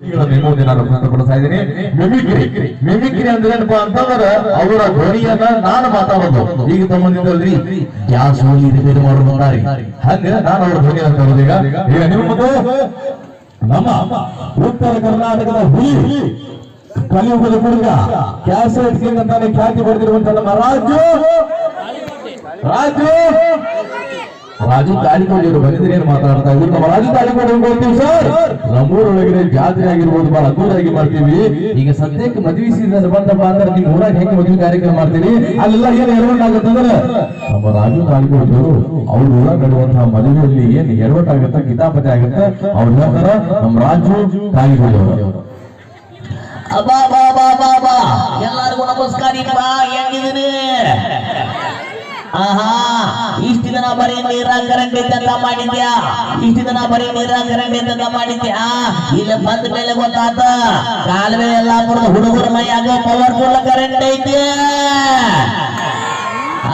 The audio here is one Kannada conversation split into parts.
ನಾನು ಪ್ರಸ್ತುತಪಡಿಸ್ತಾ ಇದ್ದೀನಿ. ಮಿಮಿಕ್ರಿ. ಮಿಮಿಕ್ರಿ ಅಂದ್ರೆ ಏನಪ್ಪಾ ಅಂತಂದ್ರೆ ಅವರ ಧ್ವನಿಯನ್ನ ನಾನು ಮಾತಾಡೋದು. ಈಗ ತಮ್ಮಂದಿದ್ದಲ್ರಿ ಗ್ಯಾಸ್ ಹೋಗಿ ರಿಪೇರಿ ಮಾಡೋದು ನೋಡಾರಿ ಹಂಗ ನಾನು ಅವ್ರ ಧ್ವನಿಯನ್ನ ತರೋದು ಈಗ. ಈಗ ನಿಮ್ಮದು ನಮ್ಮ ಉತ್ತರ ಕರ್ನಾಟಕದ ಹುಲಿ, ಕಲಿಯುಗದ ಹುಡುಗ, ಕ್ಯಾಸೆಟ್ ಸಿಂಗ್ ಅಂತಾನೆ ಖ್ಯಾತಿ ಪಡೆದಿರುವಂತ ನಮ್ಮ ರಾಜು. ರಾಜು. ರಾಜು ಬಂದಿದ್ರೆ ಏನು ಮಾತಾಡ್ತಾ ಇದ್ರು? ನಮ್ಮ ರಾಜು ತಾಳಿಕೋಡಿ ಹೆಂಗ್ ಹೋಗ್ತೀವಿ ಸರ್. ನಮ್ಮೂರೊಳಗಡೆ ಜಾತ್ರೆ ಆಗಿರ್ಬೋದು, ಬಹಳ ಅದ್ಭುತವಾಗಿ ಮಾಡ್ತೀವಿ. ಈಗ ಸದ್ಯಕ್ಕೆ ಮದ್ವೆ ಸೀಸನ್ ಬಂದಪ್ಪ ಅಂದ್ರೆ ನಿಮ್ ಊರಾಗ ಹೆಂಗೆ ಮದುವೆ ಕಾರ್ಯಕ್ರಮ ಮಾಡ್ತೀರಿ? ಅಲ್ಲೆಲ್ಲ ಏನ್ ಎಡವಟ್ ಆಗುತ್ತಂದ್ರೆ ನಮ್ಮ ರಾಜು ತಾಳಿಕೋಡಿ ಅವರು ಊರಾಗ ನಡೆಯುವಂತಹ ಮದುವೆಯಲ್ಲಿ ಏನ್ ಎಡವಟ್ ಆಗುತ್ತೆ, ಕಿತಾಪತಿ ಆಗುತ್ತೆ? ಅವ್ರು ಹೇಳ್ತಾರ, ನಮ್ಮ ರಾಜು ತಾಳಿಕೋಡಿ ಅವರು. ಅಬ್ಬಾ ಬಾ ಬಾ ಬಾ ಬಾ ಎಲ್ಲರಿಗೂ ನಮಸ್ಕಾರ ಹೆಂಗಿದ್ದೀನಿ ಆಹಾ. ದಿನ ಬರೀ ನೀರ ಕರೆಂಟ್ ಅಂತ ಮಾಡಿದ್ಯಾ? ಇಷ್ಟು ದಿನ ಬರೀ ನೀರ ಕರೆಂಟ್ ಅಂತ ಮಾಡಿದ್ಯಾ? ಇಲ್ಲ ಬಂದ ಮೇಲೆ ಗೊತ್ತಾತ. ಕಾಲುವೆ ಎಲ್ಲ ಹುಡುಗರ ಮೈಯಾಗ ಪವರ್ಫುಲ್ ಕರೆಂಟ್ ಐತೆ.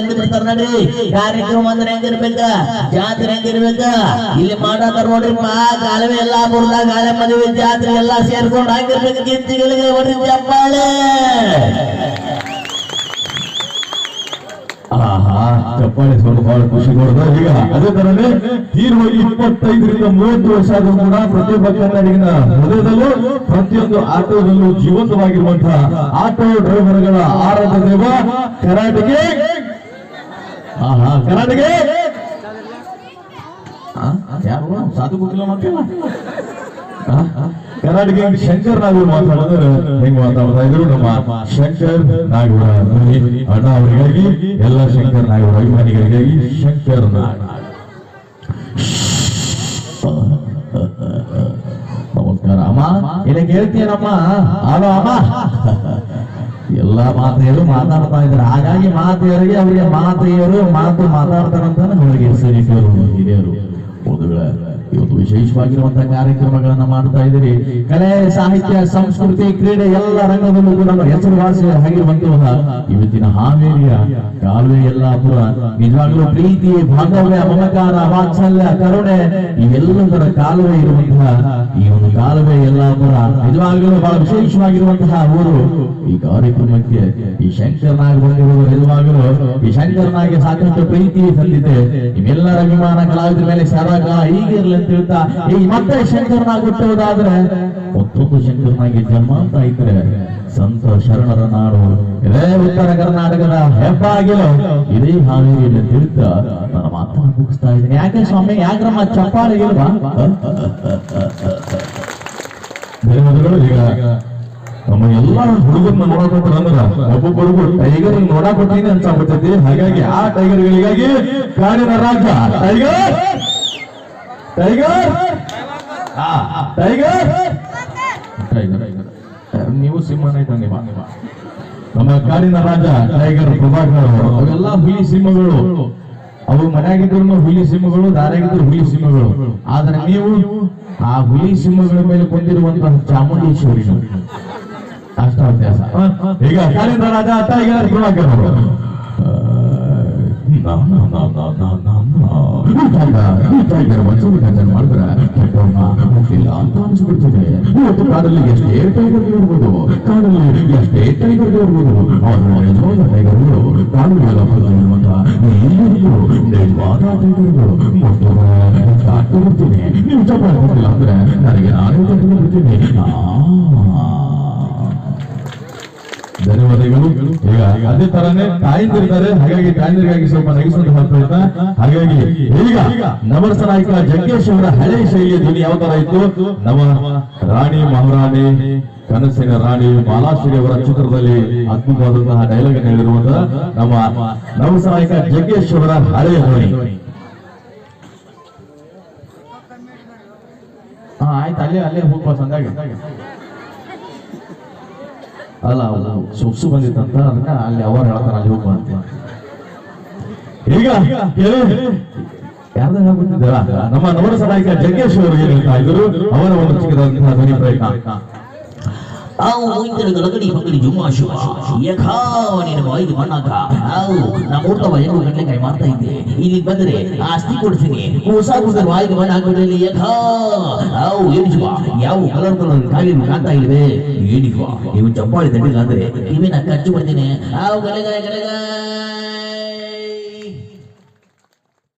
ಅಂದ್ ಬಿಡ್ತಾರ ನಡ್ರಿ? ಕಾರ್ಯಕ್ರಮ ಅಂದ್ರೆ ಹೆಂಗಿರ್ಬೇಕ? ಜಾತ್ರೆ ಹೆಂಗಿರ್ಬೇಕ? ಇಲ್ಲಿ ಮಾಡಾತಾರ ನೋಡ್ರಿಪ್ಪ ಕಾಲವೇ ಎಲ್ಲಾ ಬುರ್ದ ಗಾಳಿ ಮದುವೆ, ಜಾತ್ರೆ ಎಲ್ಲಾ ಸೇರ್ಕೊಂಡು ಹಾಕಿರ್ಬೇಕು ಗಿಂತಿಗಳಿಗೆ ಹೊಡ್ರಿ ಚಪ್ಪಾಳೆ. ಚಪ್ಪಾಳೆ ಸ್ವಲ್ಪ ಬಹಳ ಖುಷಿ ಕೊಡ್ದ. ಈಗ ಅದೇ ತರನೇ ತೀರ್ವ ಇಪ್ಪತ್ತೈದರಿಂದ ಮೂವತ್ತು ವರ್ಷ ಆದ್ರೂ ಕೂಡ ಪ್ರತಿಯೊಬ್ಬ ಕನ್ನಡಿಗನ ಹೃದಯದಲ್ಲೂ, ಪ್ರತಿಯೊಂದು ಆಟೋದಲ್ಲೂ ಜೀವಂತವಾಗಿರುವಂತಹ ಆಟೋ ಡ್ರೈವರ್ಗಳ ಆರಾಧ ದೇವ, ಕರಾಟೆಗೆ ಆಹಾ ಕರಾಟೆಗೆ ಆ, ಯಾರು ಸಾಧು ಗೊತ್ತಿಲ್ಲ ಮಾಡ್ತೀವ ಕರ್ನಾಟಕ ಶಂಕರ್ ನಾಗೂರ್ ಮಾತಾಡಿದ್ರೆ ಹೆಂಗ್ ಮಾತಾಡ್ತಾ ಇದ್ರು ನಮ್ಮ ಶಂಕರ್ ನಾಗೂರ ಅಣ್ಣ ಅವರಿಗಾಗಿ ಎಲ್ಲ ಶಂಕರ್ ನಾಗೂರ ಅಭಿಮಾನಿಗಳಿಗಾಗಿ ಶಂಕರ್ ನಾಗ್ ನಮಸ್ಕಾರ ಅಮ್ಮ ಇಲ್ಲ ಕೇಳ್ತೀಯನಮ್ಮ ಹಲೋ ಅಮ್ಮ ಎಲ್ಲ ಮಾತೆಯರು ಮಾತಾಡ್ತಾ ಇದ್ದಾರೆ. ಹಾಗಾಗಿ ಮಾತೆಯರಿಗೆ ಅವರಿಗೆ ಮಾತೆಯರು ಮಾತು ಮಾತಾಡ್ತಾರಂತಾನೆ ಅವರಿಗೆ ಸರಿ ಹಿರಿಯರು ಓದುಗಳ ಇವತ್ತು ವಿಶೇಷವಾಗಿರುವಂತಹ ಕಾರ್ಯಕ್ರಮಗಳನ್ನ ಮಾಡ್ತಾ ಇದ್ದೀರಿ. ಕಲೆ, ಸಾಹಿತ್ಯ, ಸಂಸ್ಕೃತಿ, ಕ್ರೀಡೆ ಎಲ್ಲ ರಂಗದಲ್ಲೂ ಕೂಡ ಹೆಸರುವಾಸಿ ಆಗಿರುವಂತಹ ಇವತ್ತಿನ ಹಾವೇರಿಯ ಕಾಲುವೆ ಯಲ್ಲಾಪುರ. ನಿಜವಾಗ್ಲೂ ಪ್ರೀತಿ ಬಾಂಧವ್ಯ ಮಮಕಾರ, ವಾತ್ಸಲ್ಯ, ಕರುಣೆ ಇವೆಲ್ಲದರ ಕಾಲುವೆ ಇರುವಂತಹ ಈ ಒಂದು ಕಾಲುವೆ ಯಲ್ಲಾಪುರ. ನಿಜವಾಗ್ಲೂ ಬಹಳ ವಿಶೇಷವಾಗಿರುವಂತಹ ಊರು. ಈ ಕಾರ್ಯಕ್ರಮಕ್ಕೆ ಈ ಶಂಕರನಾಗಿ ಬಂದಿರುವುದು ನಿಜವಾಗಲೂ, ಈ ಶಂಕರನಾಗಿ ಸಾಕಷ್ಟು ಪ್ರೀತಿ ತಂದಿದೆ ನಿಮ್ಮೆಲ್ಲರ ಅಭಿಮಾನ ಕಲಾವಿದರ ಮೇಲೆ ಸರಾಗ ಹೀಗಿರ್ಲಿ ಅಂತ ಈ ಮತ್ತೆ ಶಂಕರನಾಗಿ ಮತ್ತೊಂದು ಶಂಕರನಾಗಿ ಜನ್ಮ ಅಂತ ಇದ್ರೆ ಸಂತ ಶರಣರ ನಾಡು ಇದೇ ಉತ್ತರ ಕರ್ನಾಟಕದ ಹೆಬ್ಬಾಗಿಲು. ಇದೇ ಹಾವೇರಿಯಲ್ಲಿ ಅಂತ ಹೇಳ್ತಾ ನನ್ನ ಮಾತನ್ನ ಮುಗಿಸ್ತಾ ಇದ್ದೀನಿ. ಯಾಕೆ ಸ್ವಾಮಿ? ಯಾಕ್ರಮ್ಮ ಚಪ್ಪಾಳೆ ಇಲ್ವಾ? ಧನ್ಯವಾದಗಳು ಈಗ ನಮ್ಮ ಎಲ್ಲ ಹುಡುಗರನ್ನ ನೋಡಕ್ ಅಂದ್ರ ಒಬ್ಬೊಬ್ಬರಿಗೂ ಟೈಗರ್ ನೋಡಕ್ ಅಂತ ಆಗ್ಬಿಟ್ಟೈತಿ ಹಾಗಾಗಿ ಆ ಟೈಗರ್ಗಳಿಗಾಗಿ ಕಾಡಿನ ರಾಜ್ಯ ಟೈಗರ್ ಟೈಗರ್ ಟೈಗರ್ ಟೈಗರ್ ನೀವು ಸಿಂಹನ ಇದ್ದಂಗೆ ನಿಮ್ಮ ನಮ್ಮ ಕಾಡಿನ ರಾಜ ಟೈಗರ್ ಪ್ರಭಾಕರ್ ಅವರು. ಅವೆಲ್ಲ ಹುಲಿ ಸಿಂಹಗಳು. ಅವು ಮನೆಯಾಗಿದ್ರು ಹುಲಿ ಸಿಂಹಗಳು ದಾರಿಯಾಗಿದ್ರು ಹುಲಿ ಸಿಂಹಗಳು. ಆದ್ರೆ ನೀವು ಆ ಹುಲಿ ಸಿಂಹಗಳ ಮೇಲೆ ಕೊಂದಿರುವಂತಹ ಚಾಮುಂಡೇಶ್ವರಿ ಅಷ್ಟ ವ್ಯತ್ಯಾಸ ಈಗ ಕಾಡಿನ ರಾಜ ಟೈಗರ್ ಪ್ರಭಾಕರ್ ಅವರು. ಟೈಗರ್ ಒಂದ್ಸಲ ಗಂಜನ್ ಮಾಡಿದ್ರೆ ಕೆಟ್ಟವ್ರನ್ನ ಹೋಗ್ತಿಲ್ಲ ಅಂತ ಅನ್ಸ್ಬಿಡ್ತದೆ ಇವತ್ತು ಕಾಡಲ್ಲಿ ಎಷ್ಟೇ ಟೈಗರ್ ಇರ್ಬೋದು ಕಾಡಲ್ಲಿ ಎಷ್ಟೇ ಟೈಗರ್ ಇರ್ಬೋದು ಆದ್ರೆ ನಿಜವಾದ ಟೈಗರ್ಗಳು ಕಾಡುಗಳ ಇರುವಂತಹ ಎಲ್ಲರಿಗೂ ನಿಜವಾದ ಟೈಗರ್ಗಳು ಮತ್ತು ಕಾಟ್ಟು ಬಿಡ್ತೀನಿ ನೀವು ಚಪ್ಪಾಳೆ ಕೊಟ್ಟಿಲ್ಲ ಅಂದ್ರೆ ನನಗೆ ನಾನೇ ಕಟ್ಟು ಬಿಡ್ತೀನಿ ಧನ್ಯವಾದಗಳು. ಈಗ ಅದೇ ತರನೇ ತಾಯಿಂದಿರ್ತಾರೆ ಹಾಗಾಗಿ ತಾಯಿಂದಿರಿಗಾಗಿ ಸ್ವಲ್ಪ ನಗಿಸಲು ಮಾಡ್ತಾ ಹಾಗಾಗಿ ಈಗ ನವರಸ ನಾಯಕ ಜಗ್ಗೇಶ್ ಅವರ ಹಳೆ ಶೈಲಿಯ ಧ್ವನಿ ಯಾವ ತರ ಇತ್ತು? ನಮ ರಾಣಿ ಮಹಾರಾಣಿ, ಕನಸಿನ ರಾಣಿ ಮಾಲಾಶ್ರೀ ಅವರ ಚಿತ್ರದಲ್ಲಿ ಅದ್ಭುತವಾದಂತಹ ಡೈಲಾಗ್ ಹೇಳಿರುವಂತಹ ನಮ್ಮ ನವರಸ ನಾಯಕ ಜಗ್ಗೇಶ್ ಅವರ ಹಳೆಯ ಧ್ವನಿ. ಹಾ, ಆಯ್ತು, ಅಲ್ಲೇ ಅಲ್ಲೇ ಹೋಗ್ಬೋದು ಸಂದಾಗ ಅಲ್ಲ ಸೊಗ್ಸು ಬಂದಿತ್ತಂತ, ಅದನ್ನ ಅಲ್ಲಿ ಅವರು ಹೇಳ್ತಾರೆ, ಅಲ್ಲಿ ಹೋಗುವ ಅಂತ. ಈಗ ಯಾರ್ದಾರ ನಮ್ಮ ನವರ ಸಹಾಯಕ ಜಗ್ಗೇಶ್ ಅವರು ಏನ್ ಹೇಳ್ತಾ ಇದ್ರು? ಅವರ ಒಂದು ಚಿಕ್ಕದಾದಂತಹ ಧ್ವನಿ ಪ್ರಯತ್ನ. ಅವು ಮುಂದಿನ ಗಲಗಡಿ ಮಕ್ಕಳಿ ಜುಮ್ಮ ಶುಭ ಯಖಾವನಿನ ಬಾಯಿಗೆ ಮಣ್ಣಾಕ ನಾವು ನಮ್ಮ ಊಟವ ಹೆಂಗು ಗಂಟೆಕಾಯಿ ಮಾಡ್ತಾ ಇದ್ದೆ. ಇಲ್ಲಿ ಬಂದ್ರೆ ಆಸ್ತಿ ಕೊಡ್ತೀನಿ. ಹೊಸ ಕೂಸ ಬಾಯಿಗೆ ಮಣ್ಣು ಹಾಕಿಬಿಡಲಿ ಯಖಾ ಅವು ಏನು ಯಾವ ಕಲರ್ ಕಲರ್ ಕಾಗಿ ಕಾಣ್ತಾ ಇಲ್ವೇ? ಏನು ಶುಭ ನೀವು ಚಪ್ಪಾಳಿ ತಟ್ಟಿಲ್ಲ ಅಂದ್ರೆ. ಕಿವಿನ ಕಚ್ಚು ಬಿಡ್ತೀನಿ ಅವು ಗಲಗ ಗಲಗ